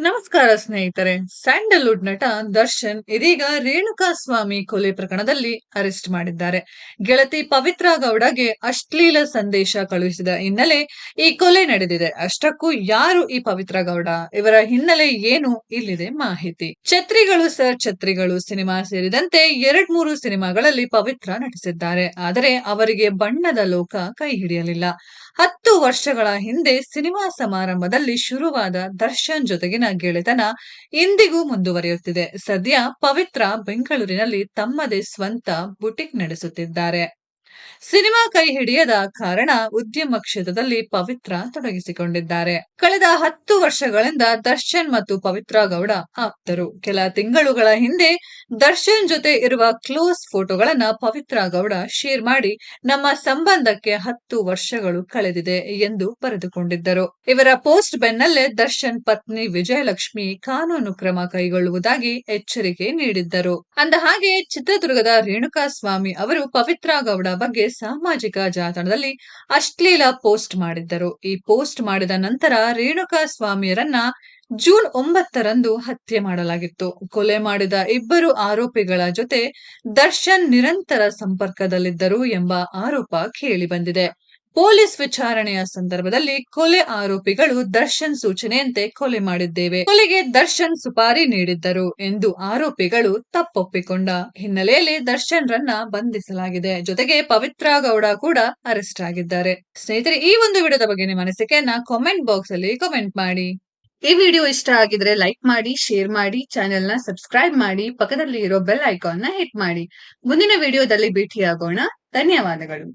ನಮಸ್ಕಾರ ಸ್ನೇಹಿತರೆ, ಸ್ಯಾಂಡಲ್ವುಡ್ ನಟ ದರ್ಶನ್ ಇದೀಗ ರೇಣುಕಾ ಸ್ವಾಮಿ ಕೊಲೆ ಪ್ರಕರಣದಲ್ಲಿ ಅರೆಸ್ಟ್ ಮಾಡಿದ್ದಾರೆ. ಗೆಳತಿ ಪವಿತ್ರ ಗೌಡಗೆ ಅಶ್ಲೀಲ ಸಂದೇಶ ಕಳುಹಿಸಿದ ಹಿನ್ನೆಲೆ ಈ ಕೊಲೆ ನಡೆದಿದೆ. ಅಷ್ಟಕ್ಕೂ ಯಾರು ಈ ಪವಿತ್ರ ಗೌಡ? ಇವರ ಹಿನ್ನೆಲೆ ಏನು? ಇಲ್ಲಿದೆ ಮಾಹಿತಿ. ಛತ್ರಿಗಳು ಸರ್, ಛತ್ರಿಗಳು ಸಿನಿಮಾ ಸೇರಿದಂತೆ ಎರಡ್ ಮೂರು ಸಿನಿಮಾಗಳಲ್ಲಿ ಪವಿತ್ರ ನಟಿಸಿದ್ದಾರೆ. ಆದರೆ ಅವರಿಗೆ ಬಣ್ಣದ ಲೋಕ ಕೈ ಹಿಡಿಯಲಿಲ್ಲ. ಹತ್ತು ವರ್ಷಗಳ ಹಿಂದೆ ಸಿನಿಮಾ ಸಮಾರಂಭದಲ್ಲಿ ಶುರುವಾದ ದರ್ಶನ್ ಜೊತೆಗಿನ ಗೆಳೆತನ ಇಂದಿಗೂ ಮುಂದುವರಿಯುತ್ತಿದೆ. ಸದ್ಯ ಪವಿತ್ರ ಬೆಂಗಳೂರಿನಲ್ಲಿ ತಮ್ಮದೇ ಸ್ವಂತ ಬುಟಿಕ್ ನಡೆಸುತ್ತಿದ್ದಾರೆ. ಸಿನಿಮಾ ಕೈ ಹಿಡಿಯದ ಕಾರಣ ಉದ್ಯಮ ಕ್ಷೇತ್ರದಲ್ಲಿ ಪವಿತ್ರ ತೊಡಗಿಸಿಕೊಂಡಿದ್ದಾರೆ. ಕಳೆದ ಹತ್ತು ವರ್ಷಗಳಿಂದ ದರ್ಶನ್ ಮತ್ತು ಪವಿತ್ರ ಗೌಡ ಆಪ್ತರು. ಕೆಲ ತಿಂಗಳುಗಳ ಹಿಂದೆ ದರ್ಶನ್ ಜೊತೆ ಇರುವ ಕ್ಲೋಸ್ ಫೋಟೋಗಳನ್ನ ಪವಿತ್ರ ಗೌಡ ಶೇರ್ ಮಾಡಿ, ನಮ್ಮ ಸಂಬಂಧಕ್ಕೆ ಹತ್ತು ವರ್ಷಗಳು ಕಳೆದಿದೆ ಎಂದು ಬರೆದುಕೊಂಡಿದ್ದರು. ಇವರ ಪೋಸ್ಟ್ ಬೆನ್ನಲ್ಲೇ ದರ್ಶನ್ ಪತ್ನಿ ವಿಜಯಲಕ್ಷ್ಮಿ ಕಾನೂನು ಕ್ರಮ ಕೈಗೊಳ್ಳುವುದಾಗಿ ಎಚ್ಚರಿಕೆ ನೀಡಿದ್ದರು. ಅಂದ ಹಾಗೆ ಚಿತ್ರದುರ್ಗದ ರೇಣುಕಾ ಸ್ವಾಮಿ ಅವರು ಪವಿತ್ರ ಗೌಡ ಬಗ್ಗೆ ಸಾಮಾಜಿಕ ಜಾಲತಾಣದಲ್ಲಿ ಅಶ್ಲೀಲ ಪೋಸ್ಟ್ ಮಾಡಿದ್ದರು. ಈ ಪೋಸ್ಟ್ ಮಾಡಿದ ನಂತರ ರೇಣುಕಾ ಸ್ವಾಮಿಯರನ್ನ ಜೂನ್ ಒಂಬತ್ತರಂದು ಹತ್ಯೆ ಮಾಡಲಾಗಿತ್ತು. ಕೊಲೆ ಮಾಡಿದ ಇಬ್ಬರು ಆರೋಪಿಗಳ ಜೊತೆ ದರ್ಶನ್ ನಿರಂತರ ಸಂಪರ್ಕದಲ್ಲಿದ್ದರು ಎಂಬ ಆರೋಪ ಕೇಳಿಬಂದಿದೆ. ಪೊಲೀಸ್ ವಿಚಾರಣೆಯ ಸಂದರ್ಭದಲ್ಲಿ ಕೊಲೆ ಆರೋಪಿಗಳು ದರ್ಶನ್ ಸೂಚನೆಯಂತೆ ಕೊಲೆ ಮಾಡಿದ್ದೇವೆ. ಕೊಲೆಗೆ ದರ್ಶನ್ ಸುಪಾರಿ ನೀಡಿದ್ದರು ಎಂದು ಆರೋಪಿಗಳು ತಪ್ಪೊಪ್ಪಿಕೊಂಡ ಹಿನ್ನೆಲೆಯಲ್ಲಿ ದರ್ಶನ್ ರನ್ನ ಬಂಧಿಸಲಾಗಿದೆ. ಜೊತೆಗೆ ಪವಿತ್ರ ಗೌಡ ಕೂಡ ಅರೆಸ್ಟ್ ಆಗಿದ್ದಾರೆ. ಸ್ನೇಹಿತರೆ, ಈ ಒಂದು ವಿಡಿಯೋದ ಬಗ್ಗೆ ನಿಮ್ಮ ಅನಿಸಿಕೆಯನ್ನ ಕಾಮೆಂಟ್ ಬಾಕ್ಸ್ ಅಲ್ಲಿ ಕಾಮೆಂಟ್ ಮಾಡಿ. ಈ ವಿಡಿಯೋ ಇಷ್ಟ ಆಗಿದ್ರೆ ಲೈಕ್ ಮಾಡಿ ಶೇರ್ ಮಾಡಿ ಚಾನೆಲ್ನ ಸಬ್ಸ್ಕ್ರೈಬ್ ಮಾಡಿ ಪಕ್ಕದಲ್ಲಿ ಇರೋ ಬೆಲ್ ಐಕಾನ್ನ ಹಿಟ್ ಮಾಡಿ. ಮುಂದಿನ ವಿಡಿಯೋದಲ್ಲಿ ಭೇಟಿಯಾಗೋಣ. ಧನ್ಯವಾದಗಳು.